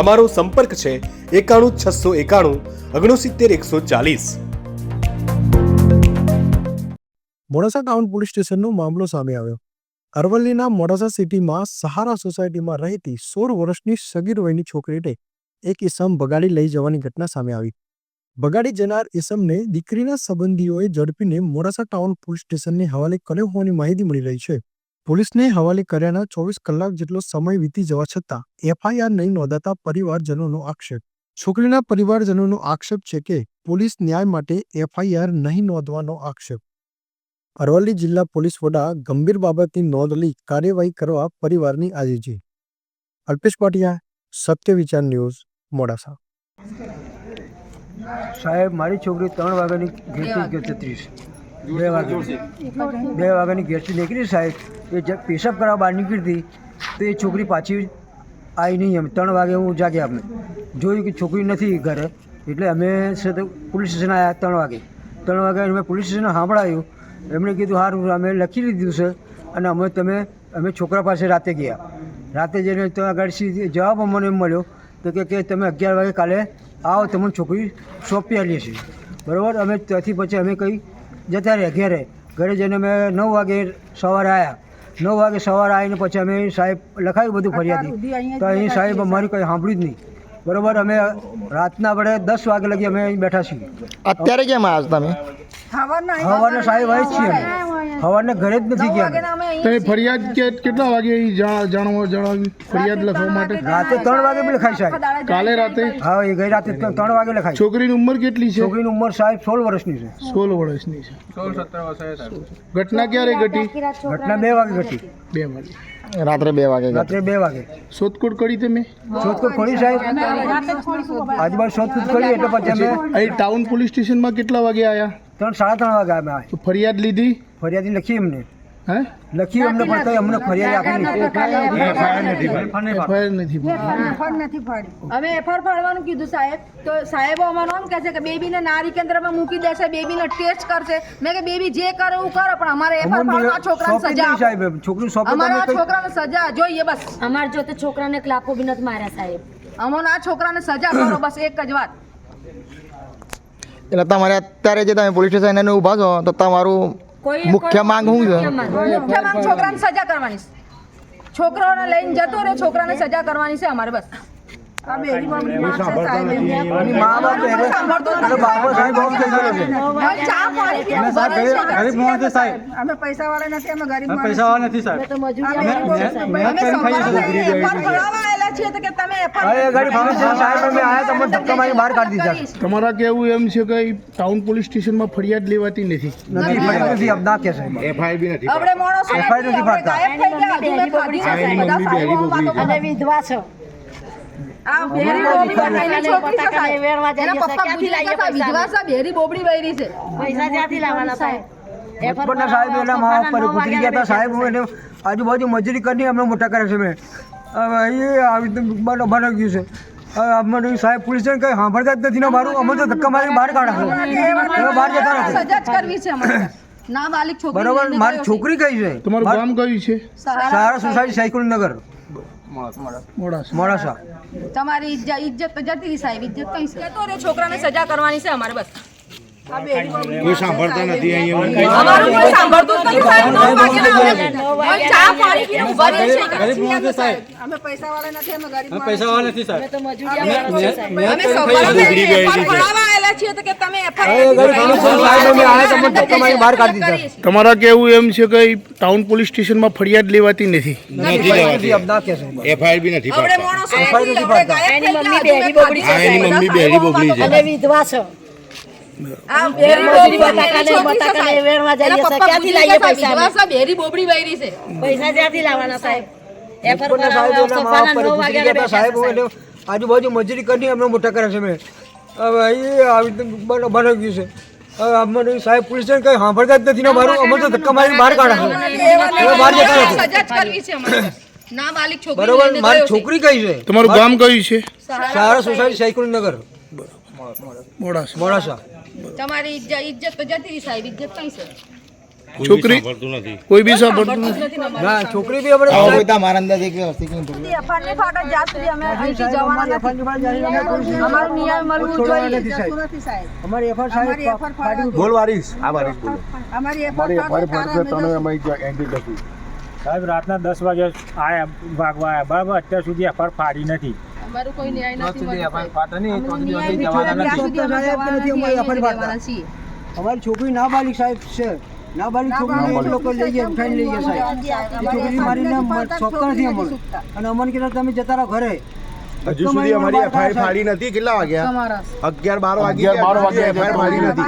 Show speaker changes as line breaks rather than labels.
અમારો સંપર્ક છે એકાણું છસો એકાણું ઓગણસિત્તેર એકસો ચાલીસ.
મોડાસા ટાઉન પોલીસ સ્ટેશનનો મામલો સામે આવ્યો. અરવલ્લીના મોડાસા સિટીમાં સહારા સોસાયટીમાં રહેતી સોળ વર્ષની સગીર વયની છોકરીને એક ઈસમ બગાડી લઈ જવાની ઘટના સામે આવી. બગાડી જનાર ઈસમને દીકરીના સંબંધીઓએ ઝડપીને મોડાસા ટાઉન પોલીસ સ્ટેશનને હવાલે કર્યો હોવાની માહિતી મળી રહી છે. પોલીસને હવાલે કર્યાના ચોવીસ કલાક જેટલો સમય વીતી જવા છતાં એફઆઈઆર નહીં નોંધાતા પરિવારજનોનો આક્ષેપ. છોકરીના પરિવારજનોનો આક્ષેપ છે કે પોલીસ ન્યાય માટે એફઆઈઆર નહીં નોંધવાનો આક્ષેપ. અરવલ્લી જિલ્લા પોલીસ વડા ગંભીર બાબતની નોંધ લઈ કાર્યવાહી કરવા પરિવારની આજીજી. અલ્પેશ પાટિયા સત્ય વિચાર ન્યૂઝ, મોડાસા.
સાહેબ, મારી છોકરી ત્રણ વાગ્યાની ઘેરથી બે વાગે બે વાગ્યાની ઘેરથી નીકળી સાહેબ. એ જ પેશાબ કરવા બહાર નીકળી હતી તો એ છોકરી પાછી આવી નહીં એમ. ત્રણ વાગે હું જાગ્યા અમે. જોયું કે છોકરી નથી ઘરે એટલે અમે પોલીસ સ્ટેશન આવ્યા ત્રણ વાગે. ત્રણ વાગે અમે પોલીસ સ્ટેશન સાંભળાયું. એમણે કીધું સારું અમે લખી લીધું છે અને અમે તમે અમે છોકરા પાસે રાતે ગયા. રાતે જઈને ત્યાં આગળ જવાબ અમને એમ મળ્યો તો કે કે તમે અગિયાર વાગે કાલે આવો તમને છોકરી સોંપી આવીએ છીએ. બરાબર? અમે ત્યાંથી પછી અમે કંઈ જતા રહ્યા ઘેરે. ઘરે જઈને અમે નવ વાગે સવારે આવ્યા નવ વાગે સવારે આવીને પછી અમે સાહેબ લખાયું બધું ફરિયાદી. તો અહીં સાહેબ અમારી કંઈ સાંભળ્યું જ નહીં. બરોબર અમે રાતના આપણે દસ વાગે લગી અમે અહીં બેઠા છીએ.
અત્યારે કેમ આવ્યા તમે?
સવારના સાહેબ આવી જ છીએ અમે. સવારના ઘરે જ નથી ગયા.
તમે ફરિયાદ કે કેટલા વાગે જાણવા જણાવ્યું ફરિયાદ લખવા માટે?
રાતે ત્રણ વાગે બી લખાય સાહેબ.
કાલે રાતે?
હા એ ગઈ રાતે ત્રણ વાગે લખાય
છોકરીની ઉંમર કેટલી છે?
છોકરીની ઉંમર સાહેબ સોળ વર્ષની છે.
સોળ વર્ષની છે. ઘટના ક્યારે ઘટી?
ઘટના બે વાગે ઘટી.
બે વાગે.
રાત્રે બે વાગે
રાત્રે બે વાગે.
શોધખોળ કરી તમે?
શોધખોળ ખોલી સાહેબ. આજુબાજુ શોધખોળ કરી એટલે પછી અમે
અહીં ટાઉન પોલીસ સ્ટેશનમાં કેટલા વાગે આવ્યા
ત્રણ સાડા ત્રણ વાગે અમે
ફરિયાદ લીધી?
ફરિયાદી લખી એમને
હે?
લખી અમને પણ તોય અમને ફરિયાદ આપી
એફઆઈઆર નથી.
અમે એફઆર ફાડવાનું કીધું સાહેબ. તો સાહેબો અમારો એમ કહે છે કે બેબીને નારી કેન્દ્રમાં મૂકી દેશે બેબીને ટેસ્ટ કરશે. મેં કે બેબી જે કરે એવું કરો પણ અમારે એફઆર ફાડવા છોકરાને સજા
સાહેબ છોકરું સોંપે તો
અમારે છોકરાને સજા જોઈએ બસ.
અમાર જોતે છોકરાને ક્લાપો બી નથી માર્યા સાહેબ.
અમોને આ છોકરાને સજા કરો બસ એક જ વાત.
એટલે તમારે અત્યારે જે તમે પોલીસ સ્ટેશન એને ઊભા છો તો તમારું મુખ્ય માંગ શું છે
મુખ્ય માંગ.
છોકરાને સજા કરવાની છે. છોકરાઓને લઈને જતો રહે છોકરાને સજા કરવાની છે અમારે બસ. પૈસા વાળા નથી. અમે ગરીબ
પૈસા વાળા નથી સાહેબ.
છીએ
તો કે તમે
તમારા કેવું એમ છે કે ટાઉન પોલીસ સ્ટેશનમાં ફરિયાદ લેવાતી નથી?
સાહેબ
આપણે માણસો
નથી ફાડતા.
અને વિધવા છો.
બેરી બોબડી છે.
પૈસા? લાવવાના
મા ગુજરી ગયા હતા. હું એને આજુબાજુ મજૂરી કરીને અમને મોટા કરે છે મેં. હવે એ આવી રીતે બનો ગયું છે. હવે અમને સાહેબ પોલીસ કઈ સાંભળતા જ નથી ને મારું અમે તો ધક્કા મારી બહાર કાઢા બહાર જતા નથી.
સજા છે ના બાલિક છોકરી
બરોબર મારી છોકરી કઈ છે?
તમારું ગામ કયું છે?
સારા સોસાયટી સાયકલ નગર
મોડાસા.
મોડાસા.
તમારી ઇજ્જત ઇજ્જત તો જતી સાહેબ ઇજ્જત કઈ છે? તો છોકરાને સજા કરવાની છે અમારે બસ. કોઈ સાંભળતા નથી અહીંયા અમારું કોઈ સાંભળતું જ નથી સાહેબ. નવ વાગ્યાના અમે- અમે ચા પાણી પીને ઊભા રહીએ છીએ. કે નથી આવતા સાહેબ. અમે પૈસા વાળા નથી અમે ગરીબ પૈસા વાળા નથી
અમે તો મજૂરી આપીએ છીએ સાહેબ.
અમે સવારે FR ભરાવા આવેલા છીએ તો કે તમે FR
સાહેબ અમે આયા તો અમને ધક્કા મારી બહાર કાઢી દીધા.
તમારા કેવું એમ છે કે ટાઉન પોલીસ સ્ટેશનમાં ફરિયાદ લેવાતી નથી?
એફઆઈઆર બી નથી.
એની મમ્મી બેરી બોબડી
છે.
અને વિધવા છો.
આજુબાજુ મજૂરી કરીને અમને મોટા કરે છે મેં. હવે આવી રીતે બનાવી ગયું છે. અમને સાહેબ પોલીસ કઈ સાંભળતા જ નથી ને મારું અમને તો ધક્કા મારી બહાર કાઢે.
ના માલિક છોકરી
બરોબર મારી છોકરી કઈ છે?
તમારું ગામ કયું છે?
સારા સોસાયટી સાયકલ નગર
મોડાસા.
મોડાસા.
તમારી ઇજ્જત ઇજ્જત તો જતી રહી સાહેબ ઇજ્જત કઈ છે
છોકરી કોઈ બી સાંભળતું
નથી ના
છોકરી બી આપણે
આવો કોઈ તમારા અંદાજે કે હસ્તી કંઈ
એફઆઈઆર ફાટો જ્યાં સુધી અમે અહીંથી જવાના નથી. અમારું ન્યાય મળવું જોઈએ નથી સાહેબ
અમારી એફઆર સાહેબ
બોલ વારીશ આ વારીશ બોલો
અમારી એફઆર ફાડો ત્યારે અમે જશું.
સાહેબ રાતના દસ વાગે આયા ભાગવા આયા બરાબર અત્યાર સુધી એફઆર ફાડી નથી
અમારું કોઈ ન્યાય નથી મળતો સાહેબ.
ફાટે નહીં તો
નથી
અમારી છોકરી સાહેબ છે. નાબાલિગ છોકરીને લોકો લઈ ગયા ઉઠાઈને લઈ ગયા સાહેબ છોકરી મારીને ચોક્કસ નથી અમને અને અમને કીધું તમે જતા રહો ઘરે.
હજુ સુધી અમારી એફઆઈઆર ફાડી નથી કેટલા વાગ્યા? અગિયાર બાર વાગ્યા બાર વાગ્યા એફઆઈઆર ફાડી નથી.